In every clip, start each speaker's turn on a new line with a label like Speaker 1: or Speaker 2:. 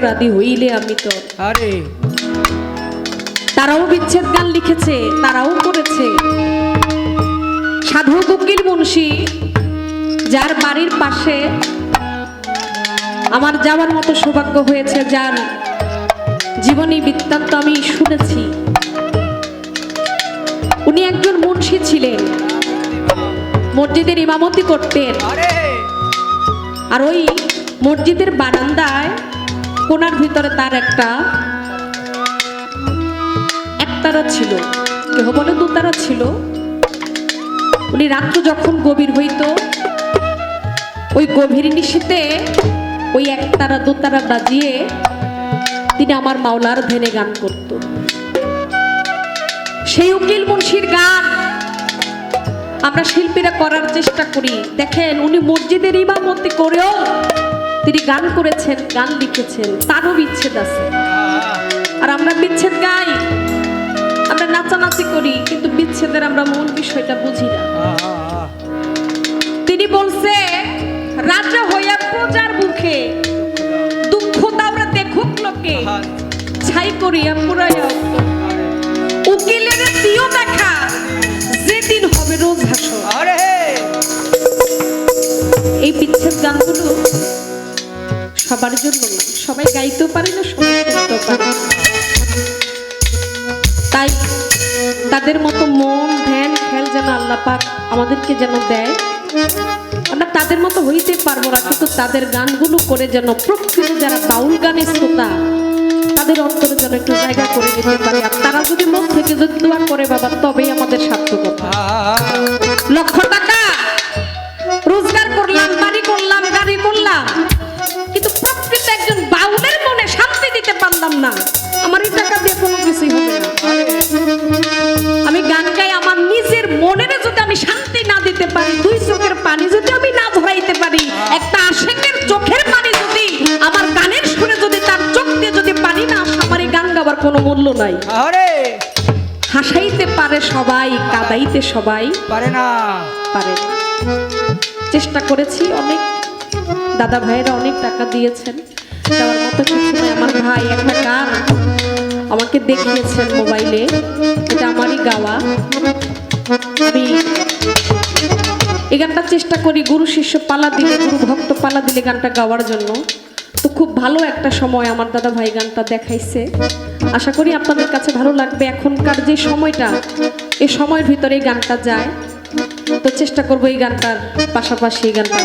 Speaker 1: অপরাধী হইলে আমি তোর
Speaker 2: আরে।
Speaker 1: তারাও বিচ্ছেদ গান লিখেছে তারাও করেছে। সাধু উকিল মুন্সি যার বাড়ির পাশে আমার যাওয়ার মতো সৌভাগ্য হয়েছে যার জীবনী বৃত্তান্ত আমি শুনেছি। উনি একজন মুন্সি ছিলেন মসজিদের ইমামতি করতেন।
Speaker 2: আর
Speaker 1: ওই মসজিদের বারান্দায় কোনার ভিতরে তার একটা, একতারা ছিল। কেহ বলে দুতারা ছিল? উনি রাত্র যখন গভীর হইত, ওই গভীর নিশীতে ওই একতারা, দোতারা বাজিয়ে তিনি আমার মাওলার ধেনে গান করত। সেই উকিল মুন্সির গান আমরা শিল্পীরা করার চেষ্টা করি। দেখেন, উনি মসজিদের ইমামতি করেও তিনি গান করেছেন গান লিখেছেন তারও বিচ্ছেদ আছে। আর আমরা বিচ্ছেদ গাই আমরা নাচানাচি করি কিন্তু বিচ্ছেদের আমরা মূল বিষয়টা বুঝি না। তিনি বলছে রাজা হইয়া প্রজার মুখে দুঃখ তাওরা দেখুক লোকে ছাই করিয়া পুরাইয়া। উকিলের দিও দেখা যেদিন হবে রোজ হাসো
Speaker 2: আরে
Speaker 1: এই বিচ্ছেদ গানগুলো সবার জন্য না, সবাই গাইতেও পারে না, সবাই পারে তাই তাদের মতো মন, ধ্যান, খেল যেন আল্লাহ পাক আমাদেরকে যেন দেয়। আমরা তাদের মতো হইতে পারব না, কিন্তু তাদের গানগুলো করে যেন প্রকৃত যারা বাউল গানের শ্রোতা, তাদের অন্তরে যেন একটু জায়গা করে দিতে পারে। আর তারা যদি মন থেকে যদি দোয়া করে, বাবা, তবেই আমাদের সার্থকতা। লক্ষ টাকা রোজগার করলাম, বাড়ি করলাম, গাড়ি করলাম। কিন্তু প্রকৃত একজন বাউলের মনে শান্তি দিতে পারলাম না। আমার এই টাকা দিয়ে কোনো কিছুই হবে না। আমি গান গাই আমার নিজের মনের যদি আমি শান্তি না দিতে পারি দুই চোখের পানি যদি আমি না ধরাইতে পারি একটা আশেকের চোখের পানি যদি আমার গানের সুরে যদি তার চোখ দিয়ে যদি পানি না আসে আমার এই গান গাবার কোনো মূল্য নাই।
Speaker 2: আরে
Speaker 1: হাসাইতে পারে সবাই কাদাইতে সবাই।
Speaker 2: পারে না।
Speaker 1: পারে না। চেষ্টা করেছি অনেক। দাদা ভাইয়েরা অনেক টাকা দিয়েছেন। আমার ভাই একটা গান আমাকে দেখিয়েছেন মোবাইলে। এটা আমারই গাওয়া। এই গানটা চেষ্টা করি গুরু শিষ্য পালা দিলে, গুরু ভক্ত পালা দিলে গানটা গাওয়ার জন্য। তো খুব ভালো একটা সময় আমার দাদা ভাই গানটা দেখাইছে। আশা করি আপনাদের কাছে ভালো লাগবে। এখনকার যে সময়টা, এ সময়ের ভিতরে গানটা যায়। তো চেষ্টা করব এই গানটার পাশাপাশি এই গানটা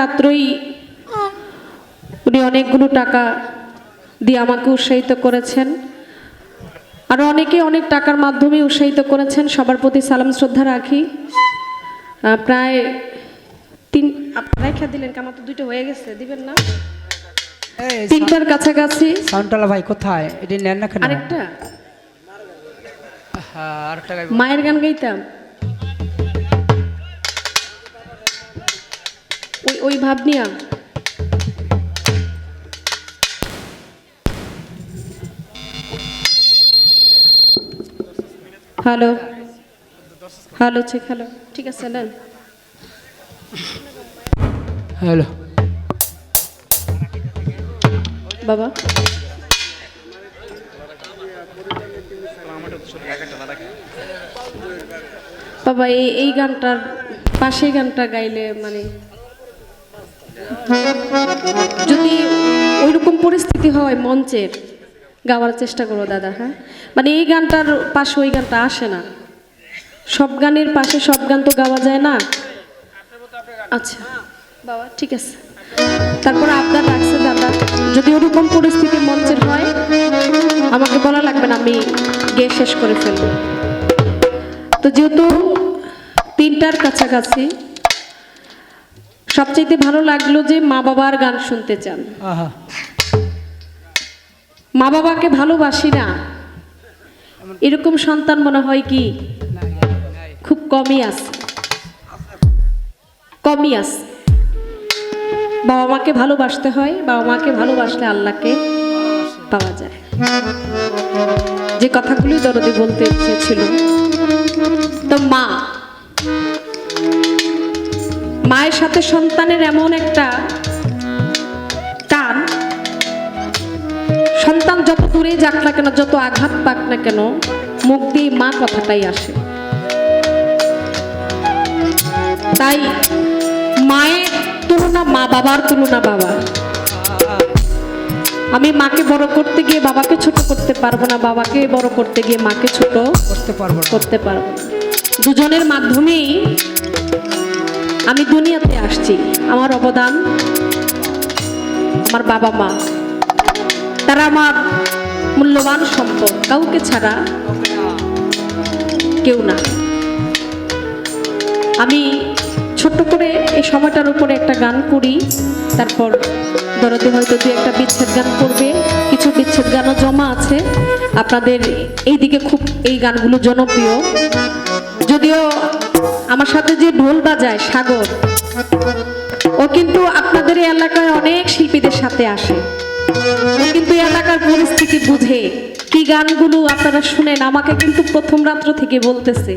Speaker 1: রাত্রই উনি অনেকগুলো টাকা দিয়ে আমাকে উৎসাহিত করেছেন। আরও অনেকে অনেক টাকার মাধ্যমে উৎসাহিত করেছেন। সবার প্রতি সালাম শ্রদ্ধা রাখি। প্রায় তিন খেয়ে দিলেন কি? আমার তো দুইটা হয়ে গেছে দিবেন না? তিনটার কাছাকাছি।
Speaker 2: সাউন্ডওয়ালা ভাই কোথায়? এটি নেন না
Speaker 1: আরেকটা?
Speaker 2: হ্যাঁ
Speaker 1: মায়ের গান গাইতাম। ওই ভাব নিয়া। হ্যালো। হ্যালো ঠিক হ্যালো। ঠিক আছে নেন।
Speaker 2: হ্যালো।
Speaker 1: বাবা। বাবা এই এই গানটার পাশে গানটা গাইলে মানে যদি ওইরকম পরিস্থিতি হয় মঞ্চের গাওয়ার চেষ্টা করো দাদা হ্যাঁ? মানে এই গানটার পাশে ওই গানটা আসে না। সব গানের পাশে সব গান তো গাওয়া যায় না? আচ্ছা বাবা, ঠিক আছে। তারপর আপনার রাখছে দাদা, যদি ওরকম পরিস্থিতি মঞ্চের হয়, আমাকে বলা লাগবে না, আমি গিয়ে শেষ করে ফেলব। তো যেহেতু তিনটার কাছাকাছি সবচাইতে ভালো লাগল যে মা বাবার গান শুনতে চান। মা বাবাকে ভালোবাসি না। এরকম সন্তান মনে হয় কি? খুব কমই আছে। কমই আছে। বাবা মাকে ভালোবাসতে হয় বাবা মাকে ভালোবাসলে আল্লাহকে পাওয়া যায়। যে কথাগুলি দরদি বলতে ইচ্ছে ছিল তো মা মায়ের সাথে সন্তানের এমন একটা টান। সন্তান যত দূরে যাক না কেন যত আঘাত পাক না কেন মুখ দিয়ে মা কথাটাই আসে। তাই মায়ের তুলনা মা বাবার তুলনা বাবা। আমি মাকে বড় করতে গিয়ে বাবাকে ছোট করতে পারব না বাবাকে বড় করতে গিয়ে মাকে ছোট
Speaker 2: করতে পারব
Speaker 1: করতে পারব দুজনের মাধ্যমেই আমি দুনিয়াতে আসছি। আমার অবদান আমার বাবা মা। তারা আমার মূল্যবান সম্পদ। কাউকে ছাড়া কেউ না। আমি ছোট্ট করে এই সময়টার উপরে একটা গান করি, তারপর দরদে হয়তো দু একটা বিচ্ছেদ গান করবে। কিছু বিচ্ছেদ গানও জমা আছে। আপনাদের এই দিকে খুব এই গানগুলো জনপ্রিয়। যদিও আমার সাথে যে ঢোল বাজায় সাগর ও কিন্তু আপনাদের এলাকায় অনেক শিল্পীদের সাথে আসে। ও কিন্তু এলাকার পরিস্থিতি বুঝে। কি গানগুলো আপনারা শুনেন আমাকে কিন্তু প্রথম রাত্র থেকে বলতেছে।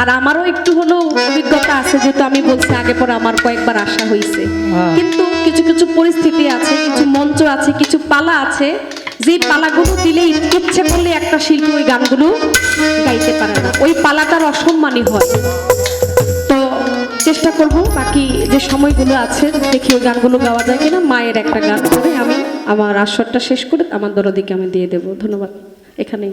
Speaker 1: আর আমারও একটু হলেও অভিজ্ঞতা আছে যেহেতু আমি বলছি আগে পরে আমার কয়েকবার আসা হয়েছে
Speaker 2: হ্যাঁ।
Speaker 1: কিন্তু কিছু কিছু পরিস্থিতি আছে কিছু মঞ্চ আছে কিছু পালা আছে যে পালাগুলো দিলে ইচ্ছে করলে একটা শিল্পী ওই গানগুলো গাইতে পারে না। ওই পালাটার অসম্মানই হয়। তো চেষ্টা করব বাকি যে সময়গুলো আছে, দেখি ওই গানগুলো গাওয়া যায় কিনা। মায়ের একটা গান করে আমি আমার আসরটা শেষ করে আমার দরদিকে আমি দিয়ে দেব। ধন্যবাদ। এখানেই।